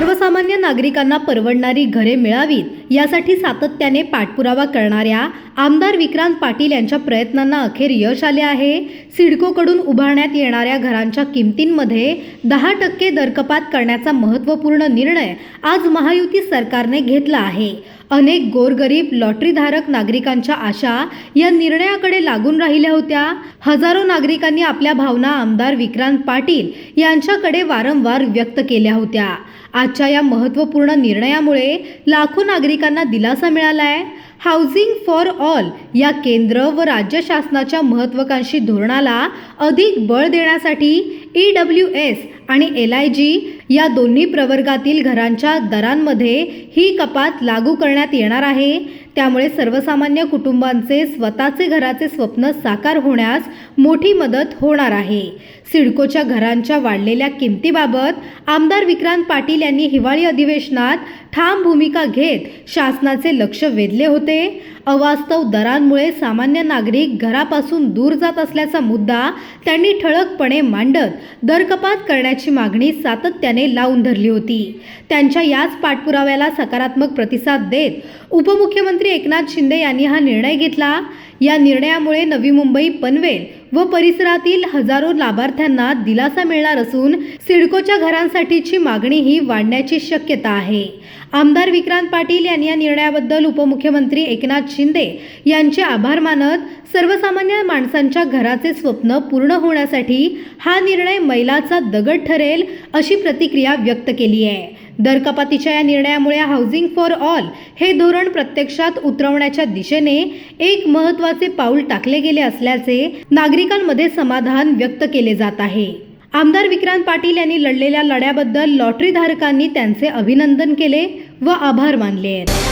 सर्वसामान्य नागरिकांना परवडणारी घरे मिळावीत यासाठी सातत्याने पाठपुरावा करणाऱ्या आमदार विक्रांत पाटील यांच्या प्रयत्नांना अखेर यश आले आहे. सिडकोकडून उभारण्यात येणाऱ्या घरांच्या किमतींमध्ये दहा टक्के दरकपात करण्याचा महत्त्वपूर्ण निर्णय आज महायुती सरकारने घेतला आहे. अनेक गोरगरीब लॉटरीधारक नागरिकांच्या आशा या निर्णयाकडे लागून राहिल्या होत्या. हजारो नागरिकांनी आपल्या भावना आमदार विक्रांत पाटील यांच्याकडे वारंवार व्यक्त केल्या होत्या. आजच्या या महत्त्वपूर्ण निर्णयामुळे लाखो नागरिकांना दिलासा मिळाला आहे हाऊसिंग फॉर ऑल या केंद्र व राज्य शासनाच्या महत्त्वाकांक्षी धोरणाला अधिक बळ देण्यासाठी ई डब्ल्यू एस आणि एल आय जी या दोन्ही प्रवर्गातील घरांच्या दरांमध्ये ही कपात लागू करण्यात येणार आहे. त्यामुळे सर्वसामान्य कुटुंबांचे स्वतःचे घराचे स्वप्न साकार होण्यास मोठी मदत होणार आहे. सिडकोच्या घरांच्या वाढलेल्या किमतीबाबत आमदार विक्रांत पाटील यांनी हिवाळी अधिवेशनात ठाम भूमिका घेत शासनाचे लक्ष वेधले होते. अवास्तव दरांमुळे सामान्य नागरिक घरापासून दूर जात असल्याचा मुद्दा त्यांनी ठळकपणे मांडत दरकपात करण्याची मागणी सातत्याने लावून धरली होती. त्यांच्या याच पाठपुराव्याला सकारात्मक प्रतिसाद देत उपमुख्यमंत्री एकनाथ शिंदे यांनी हा निर्णय घेतला. या निर्णयामुळे नवी मुंबई पनवेल व परिसरातील हजारो लाभार्थ्यांना दिलासा मिळणार असून सिडकोच्या घरांसाठीची मागणीही वाढण्याची शक्यता आहे. आमदार विक्रांत पाटील यांनी या निर्णयाबद्दल उपमुख्यमंत्री एकनाथ शिंदे यांचे आभार मानत सर्वसामान्य माणसांच्या घराचे स्वप्न पूर्ण होण्यासाठी हा निर्णय मैलाचा दगड ठरेल अशी प्रतिक्रिया व्यक्त केली आहे. दरकपातीच्या या निर्णयामुळे हाऊसिंग फॉर ऑल हे धोरण प्रत्यक्षात उतरवण्याच्या दिशेने एक महत्त्वाचे पाऊल टाकले गेले असल्याचे नागरिकांमध्ये समाधान व्यक्त केले जात आहे. आमदार विक्रांत पाटील यांनी लढलेल्या लढ्याबद्दल लॉटरी धारकांनी त्यांचे अभिनंदन केले व आभार मानले आहेत.